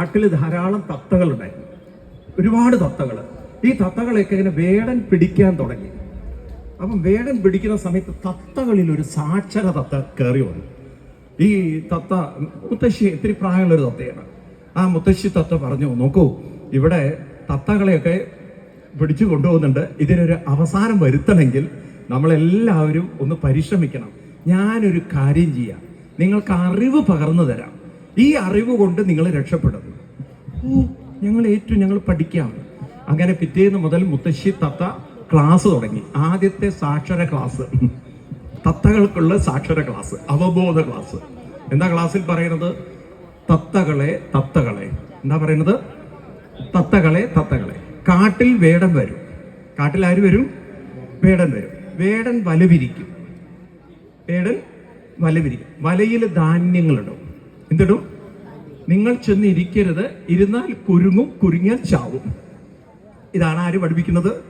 കാട്ടിൽ ധാരാളം തത്തകളുണ്ടായിരുന്നു. ഒരുപാട് തത്തകൾ ഈ തത്തകളെയൊക്കെ ഇങ്ങനെ വേടൻ പിടിക്കാൻ തുടങ്ങി. അപ്പം വേടൻ പിടിക്കുന്ന സമയത്ത് തത്തകളിൽ ഒരു സാക്ഷര തത്ത കയറി വന്നു. ഈ തത്ത മുത്തശ്ശി ഇത്തിരി പ്രായമുള്ളൊരു തത്തയാണ്. ആ മുത്തശ്ശി തത്ത പറഞ്ഞു നോക്കൂ ഇവിടെ തത്തകളെയൊക്കെ പിടിച്ചു കൊണ്ടുപോകുന്നുണ്ട്. ഇതിനൊരു അവസാനം വരുത്തണമെങ്കിൽ നമ്മളെല്ലാവരും ഒന്ന് പരിശ്രമിക്കണം. ഞാനൊരു കാര്യം ചെയ്യാം. നിങ്ങൾക്ക് അറിവ് പകർന്നു തരാം. ഈ അറിവ് കൊണ്ട് നിങ്ങൾ രക്ഷപ്പെടും. ഓ ഞങ്ങൾ ഏറ്റു ഞങ്ങൾ പഠിക്കാം. അങ്ങനെ പിറ്റേന്ന് മുതൽ മുത്തശ്ശി തത്ത ക്ലാസ് തുടങ്ങി. ആദ്യത്തെ സാക്ഷര ക്ലാസ് തത്തകൾക്കുള്ള സാക്ഷര ക്ലാസ് അവബോധ ക്ലാസ് എന്താ ക്ലാസ്സിൽ പറയുന്നത്? തത്തകളെ തത്തകളെ. എന്താ പറയുന്നത്? തത്തകളെ തത്തകളെ. കാട്ടിൽ വേടൻ വരും. കാട്ടിൽ ആര് വരും? വേടൻ വരും. വേടൻ വലവിരിക്കും. വേടൻ വലവിരിക്കും. വലയിൽ ധാന്യങ്ങളിടും എന്തിടും? നിങ്ങൾ ചെന്ന് ഇരിക്കരുത് ഇരുന്നാൽ കുരുങ്ങും കുരുങ്ങിയാൽ ചാവും. ഇതാണ് ആര് പഠിപ്പിക്കുന്നത്?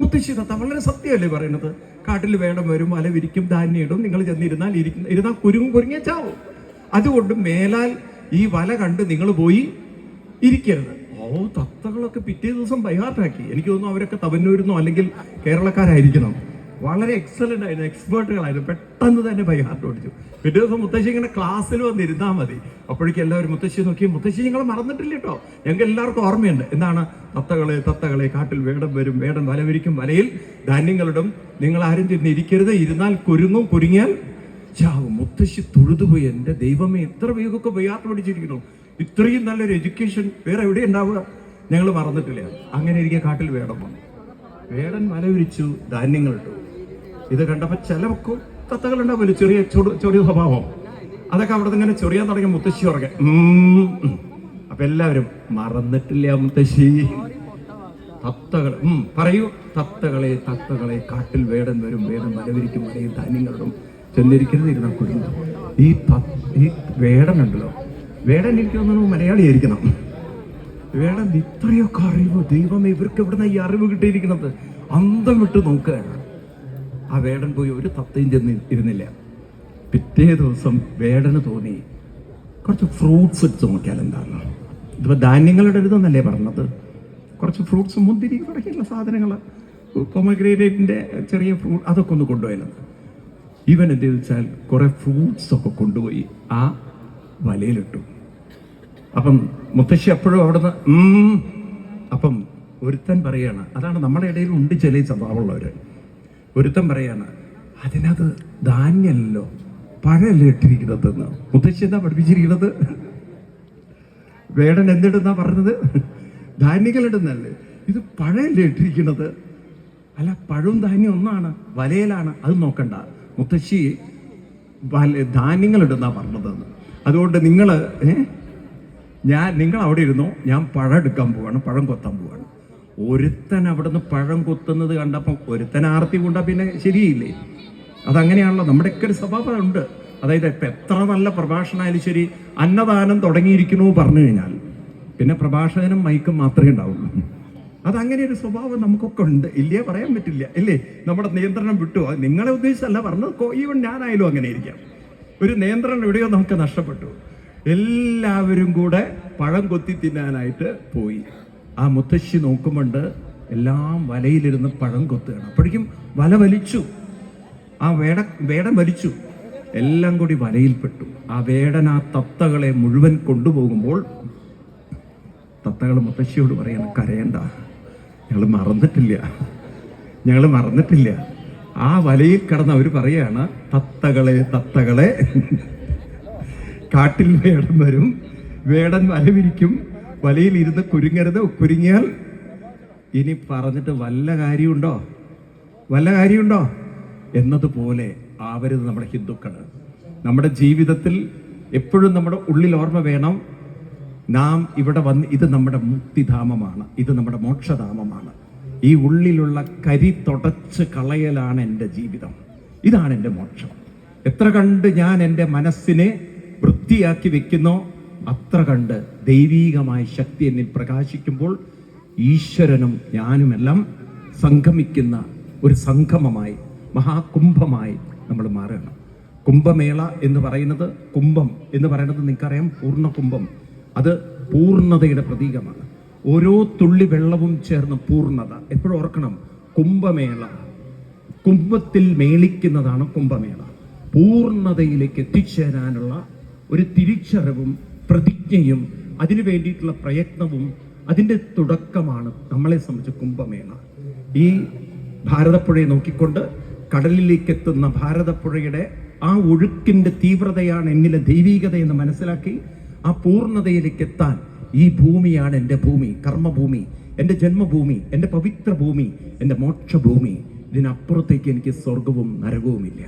മുത്തശ്ശി തത്ത വളരെ സത്യമല്ലേ പറയുന്നത്? കാട്ടിൽ വേണം വരും മല വിരിക്കും ധാന്യം ഇടും. നിങ്ങൾ ചെന്നിരുന്നാൽ ഇരിക്കുന്ന ഇരുന്നാൽ കുരുങ്ങും കുരുങ്ങിയ ചാവും. അതുകൊണ്ട് മേലാൽ ഈ വല കണ്ട് നിങ്ങൾ പോയി ഇരിക്കരുത്. ഓ തത്തകളൊക്കെ പിറ്റേ ദിവസം ബൈഹാർട്ടാക്കി. എനിക്ക് തോന്നുന്നു അവരൊക്കെ തവന്നൂരുന്നോ അല്ലെങ്കിൽ കേരളക്കാരായിരിക്കണം. വളരെ എക്സലന്റ് ആയിരുന്നു. എക്സ്പേർട്ടുകളായിരുന്നു പെട്ടെന്ന് തന്നെ ബൈഹാർട്ട് ഓടിച്ചു. പിറ്റേ ദിവസം മുത്തശ്ശി ഇങ്ങനെ ക്ലാസ്സിൽ വന്നിരുന്നാൽ മതി. അപ്പോഴേക്കും എല്ലാവരും മുത്തശ്ശി നോക്കി മുത്തശ്ശി നിങ്ങൾ മറന്നിട്ടില്ല കേട്ടോ. ഞങ്ങൾക്ക് എല്ലാവർക്കും ഓർമ്മയുണ്ട്. എന്താണ്? തത്തകളെ തത്തകളെ കാട്ടിൽ വേടം വരും വേടം വലവിരിക്കും വലയിൽ ധാന്യങ്ങളിടും. നിങ്ങൾ ആരും തിന്നിരിക്കരുത് ഇരുന്നാൽ കുരുങ്ങും കുരുങ്ങിയാൽ ചാവും. മുത്തശ്ശി തൊഴുതുപോയി. എന്റെ ദൈവമേ എത്ര വേഗമൊക്കെ ബൈഹാർട്ട് പഠിച്ചിരിക്കുന്നു ഇത്രയും നല്ലൊരു എഡ്യൂക്കേഷൻ വേറെ എവിടെ ഉണ്ടാവുക. ഞങ്ങൾ മറന്നിട്ടില്ല. അങ്ങനെ ഇരിക്കെ കാട്ടിൽ വേടം വന്നു. വേടൻ വലവിരിച്ചു ധാന്യങ്ങളിട്ടു ഇത് കണ്ടപ്പോൾ ചില തത്തകൾ ഉണ്ടാവില്ല ചെറിയ ചെറിയ സ്വഭാവം. അതൊക്കെ അവിടെ ഇങ്ങനെ ചൊറിയാൻ തുടങ്ങിയ മുത്തശ്ശി ഉറങ്ങി ഉം, ഉം. അപ്പൊ എല്ലാവരും മറന്നിട്ടില്ല മുത്തശ്ശി. തത്തകൾ പറയൂ. തത്തകളെ തത്തകളെ കാട്ടിൽ വേടൻ വരും വേടൻ വലവിരിക്കും മലയും ധാന്യങ്ങളും ചെന്നിരിക്കുന്നത് ഇരുന്ന കുടുംബം. ഈ ഈ വേടൻ ഉണ്ടല്ലോ വേടൻ എനിക്ക് തോന്നുന്നു മലയാളിയായിരിക്കണം. വേടൻ ഇത്രയൊക്കെ അറിവ് ദൈവം ഇവർക്ക് എവിടുന്ന ഈ അറിവ് കിട്ടിയിരിക്കുന്നത്? അന്തം വിട്ട് നോക്കുകയാണ് ആ വേടൻ പോയി ഒരു തത്തയും ചെന്ന് ഇരുന്നില്ല. പിറ്റേ ദിവസം വേടന് തോന്നി കുറച്ച് ഫ്രൂട്ട്സ് എടുത്ത് നോക്കിയാൽ എന്താണ്? ഇതിപ്പോൾ ധാന്യങ്ങളുടെ ഇടുന്നല്ലേ പറഞ്ഞത്? കുറച്ച് ഫ്രൂട്ട്സ് മുന്തിരി തുടങ്ങിയുള്ള സാധനങ്ങൾ പൊമഗ്രേനേറ്റിന്റെ ചെറിയ ഫ്രൂട്ട് അതൊക്കെ ഒന്ന് കൊണ്ടുപോയാലും? ഇവൻ എന്ത് വെച്ചാൽ കുറേ ഫ്രൂട്ട്സ് ഒക്കെ കൊണ്ടുപോയി ആ വലയിലിട്ടു. അപ്പം മുത്തശ്ശി അപ്പോഴും നിന്ന് അപ്പം ഒരുത്തൻ പറയാണ് അതാണ് നമ്മുടെ ഇടയിൽ ഉണ്ട് ചില സ്വഭാവമുള്ളവര്. ഒരുത്തൻ പറയാണ് അതിനകത്ത് ധാന്യമല്ലോ പഴമല്ലേ ഇട്ടിരിക്കുന്നതെന്ന് മുത്തശ്ശി എന്താ പഠിപ്പിച്ചിരിക്കുന്നത് വേടൻ എന്തിടുന്നാ പറഞ്ഞത്? ധാന്യങ്ങളിടുന്നല്ലേ ഇത് പഴമല്ലേ ഇട്ടിരിക്കുന്നത് അല്ല പഴവും ധാന്യം ഒന്നാണ് വലയിലാണ് അത് നോക്കണ്ട. മുത്തശ്ശി ഇടുന്നാ പറഞ്ഞതെന്ന്. അതുകൊണ്ട് നിങ്ങൾ ഞാൻ നിങ്ങൾ അവിടെ ഇരുന്നോ? ഞാൻ പഴം എടുക്കാൻ പോവാണ് പഴം കൊത്താൻ പോവാണ്. ഒരുത്തൻ അവിടുന്ന് പഴം കൊത്തുന്നത് കണ്ടപ്പം ഒരുത്തൻ ആർത്തി കൊണ്ട പിന്നെ ശരിയില്ലേ? അതങ്ങനെയാണല്ലോ. നമ്മുടെയൊക്കെ ഒരു സ്വഭാവം ഉണ്ട്. അതായത് ഇപ്പം എത്ര നല്ല പ്രഭാഷണമായാലും ശരി അന്നദാനം തുടങ്ങിയിരിക്കുന്നു പറഞ്ഞു കഴിഞ്ഞാൽ പിന്നെ പ്രഭാഷകനും മൈക്കും മാത്രമേ ഉണ്ടാവുള്ളൂ. അതങ്ങനെ ഒരു സ്വഭാവം നമുക്കൊക്കെ ഉണ്ട്. ഇല്ലേ? പറയാൻ പറ്റില്ല. ഇല്ലേ? നമ്മുടെ നിയന്ത്രണം വിട്ടു. നിങ്ങളെ ഉദ്ദേശിച്ചല്ല. പറഞ്ഞത് ഈവൻ ഞാനായാലും അങ്ങനെ ഇരിക്കാം. ഒരു നിയന്ത്രണം എവിടെയോ നമുക്ക് നഷ്ടപ്പെട്ടു. എല്ലാവരും കൂടെ പഴം കൊത്തി തിന്നാനായിട്ട് പോയി. ആ മുത്തശ്ശി നോക്കുമ്പോണ്ട് എല്ലാം വലയിലിരുന്ന് പഴം കൊത്തുകയാണ്. അപ്പോഴേക്കും വല വലിച്ചു. ആ വേട വേടം വലിച്ചു. എല്ലാം കൂടി വലയിൽപ്പെട്ടു. ആ വേടൻ ആ തത്തകളെ മുഴുവൻ കൊണ്ടുപോകുമ്പോൾ തത്തകൾ മുത്തശ്ശിയോട് പറയണം കരയണ്ട. ഞങ്ങൾ മറന്നിട്ടില്ല. ഞങ്ങൾ മറന്നിട്ടില്ല. ആ വലയിൽ കിടന്ന് അവർ പറയാണ് തത്തകളെ തത്തകളെ കാട്ടിൽ വേടൻ വരും. വേടൻ വല വിരിക്കും വലയിൽ ഇരുന്ന് കുരുങ്ങരുത് കുരുങ്ങിയാൽ ഇനി പറഞ്ഞിട്ട് വല്ല കാര്യമുണ്ടോ? വല്ല കാര്യമുണ്ടോ? എന്നതുപോലെ ആവരുത് നമ്മുടെ ഹിന്ദുക്കൾ. നമ്മുടെ ജീവിതത്തിൽ എപ്പോഴും നമ്മുടെ ഉള്ളിൽ ഓർമ്മ വേണം. നാം ഇവിടെ വന്ന് ഇത് നമ്മുടെ മുക്തിധാമമാണ് ഇത് നമ്മുടെ മോക്ഷധാമമാണ്. ഈ ഉള്ളിലുള്ള കരി തുടച്ച് കളയലാണ് എന്റെ ജീവിതം. ഇതാണ് എന്റെ മോക്ഷം. എത്ര കണ്ട് ഞാൻ എന്റെ മനസ്സിനെ വൃത്തിയാക്കി വെക്കുന്നോ അത്ര കണ്ട് ദൈവീകമായ ശക്തി എന്നിൽ പ്രകാശിക്കുമ്പോൾ ഈശ്വരനും ഞാനുമെല്ലാം സംഗമിക്കുന്ന ഒരു സംഗമമായി മഹാകുംഭമായി നമ്മൾ മാറണം കുംഭമേള എന്ന് പറയുന്നത് കുംഭം എന്ന് പറയുന്നത് നിങ്ങൾക്കറിയാം പൂർണ കുംഭം അത് പൂർണതയുടെ പ്രതീകമാണ്. ഓരോ തുള്ളി വെള്ളവും ചേർന്ന് പൂർണത. എപ്പോഴും ഓർക്കണം കുംഭമേള. കുംഭത്തിൽ മേളിക്കുന്നതാണ് കുംഭമേള. പൂർണതയിലേക്ക് എത്തിച്ചേരാനുള്ള ഒരു തിരിച്ചറിവും പ്രതിജ്ഞയും അതിനു വേണ്ടിയിട്ടുള്ള പ്രയത്നവും അതിന്റെ തുടക്കമാണ് നമ്മളെ സംബന്ധിച്ച് കുംഭമേള. ഈ ഭാരതപ്പുഴയെ നോക്കിക്കൊണ്ട് കടലിലേക്ക് എത്തുന്ന ഭാരതപ്പുഴയുടെ ആ ഒഴുക്കിന്റെ തീവ്രതയാണ് എന്നിലെ ദൈവീകത എന്ന് മനസ്സിലാക്കി ആ പൂർണതയിലേക്ക് എത്താൻ ഈ ഭൂമിയാണ് എന്റെ ഭൂമി കർമ്മഭൂമി എന്റെ ജന്മഭൂമി എന്റെ പവിത്ര ഭൂമി എന്റെ മോക്ഷഭൂമി. ഇതിനപ്പുറത്തേക്ക് എനിക്ക് സ്വർഗവും നരകവുമില്ല.